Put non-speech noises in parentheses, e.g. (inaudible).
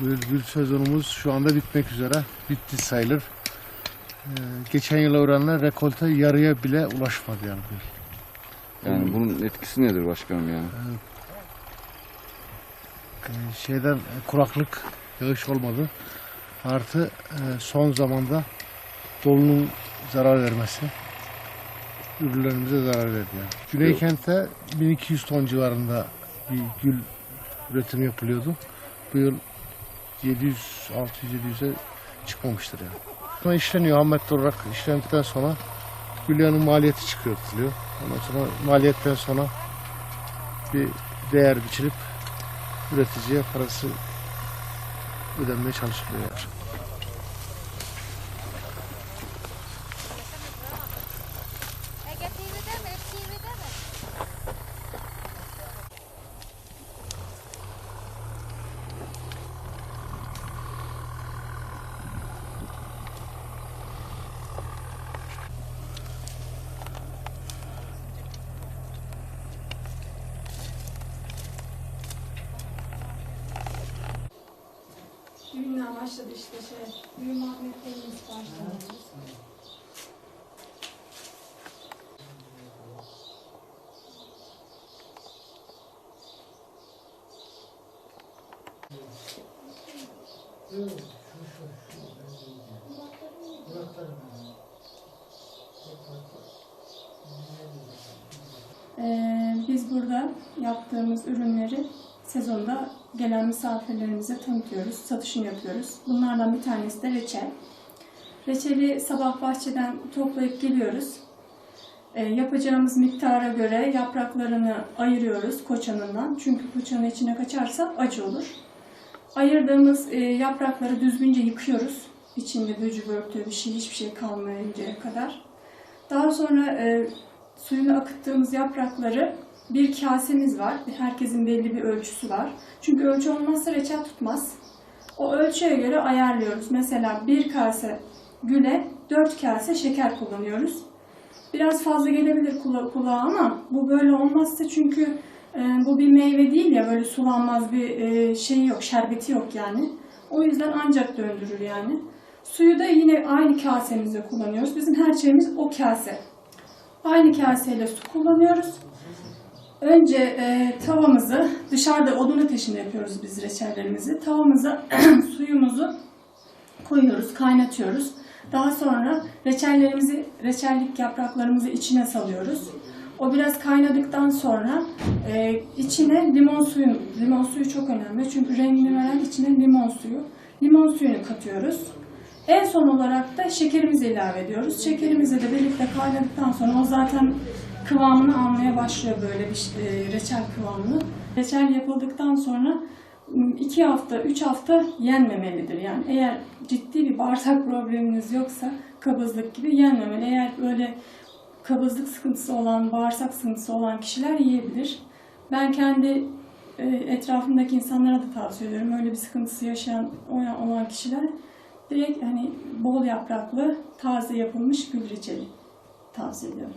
gül sezonumuz şu anda bitmek üzere. Bitti sayılır. Ee, geçen yıla oranla rekolte yarıya bile ulaşmadı yani. yıl. Yani bunun etkisi nedir başkanım yani? Ee, şeyden e, kuraklık, yağış olmadı. Artı e, son zamanda dolunun zarar vermesi ürünlerimize zarar verdi. Yani. Güney kentte 1200 ton civarında bir gül üretimi yapılıyordu. Bu yıl 700 600 700'e çıkmamıştır yani. Sonra işleniyor ham madde olarak işlendikten sonra gül yağının maliyeti çıkartılıyor. Ondan sonra maliyetten sonra bir değer biçilip üreticiye parası ödenmeye çalışılıyor. Yani. Başladı işte şey, düğün magnetlerimiz başladı. Ee, biz burada yaptığımız ürünleri sezonda gelen misafirlerimize tanıtıyoruz, satışını yapıyoruz. Bunlardan bir tanesi de reçel. Reçeli sabah bahçeden toplayıp geliyoruz. Ee, yapacağımız miktara göre yapraklarını ayırıyoruz koçanından. Çünkü koçanın içine kaçarsa acı olur. Ayırdığımız e, yaprakları düzgünce yıkıyoruz. İçinde böcü börtü bir şey, hiçbir şey kalmayıncaya kadar. Daha sonra e, suyunu akıttığımız yaprakları bir kasemiz var. Herkesin belli bir ölçüsü var. Çünkü ölçü olmazsa reçel tutmaz. O ölçüye göre ayarlıyoruz. Mesela bir kase güle dört kase şeker kullanıyoruz. Biraz fazla gelebilir kula- kulağa ama bu böyle olmazsa çünkü e, bu bir meyve değil ya böyle sulanmaz bir e, şey yok, şerbeti yok yani. O yüzden ancak döndürür yani. Suyu da yine aynı kasemizde kullanıyoruz. Bizim her şeyimiz o kase. Aynı kaseyle su kullanıyoruz. Önce e, tavamızı, dışarıda odun ateşinde yapıyoruz biz reçellerimizi. Tavamıza (clears throat) suyumuzu koyuyoruz, kaynatıyoruz. Daha sonra reçellerimizi, reçellik yapraklarımızı içine salıyoruz. O biraz kaynadıktan sonra e, içine limon suyu, limon suyu çok önemli çünkü rengini veren içine limon suyu. Limon suyunu katıyoruz. En son olarak da şekerimizi ilave ediyoruz. Şekerimizi de birlikte kaynadıktan sonra o zaten kıvamını almaya başlıyor böyle bir e, reçel kıvamını. Reçel yapıldıktan sonra m, iki hafta, üç hafta yenmemelidir. Yani eğer ciddi bir bağırsak (laughs) probleminiz yoksa kabızlık gibi yenmemeli. Eğer böyle kabızlık sıkıntısı olan, bağırsak sıkıntısı olan kişiler yiyebilir. Ben kendi e, etrafımdaki insanlara da tavsiye ediyorum. Öyle bir sıkıntısı yaşayan olan kişiler direkt hani bol yapraklı, taze yapılmış gül reçeli tavsiye ediyorum.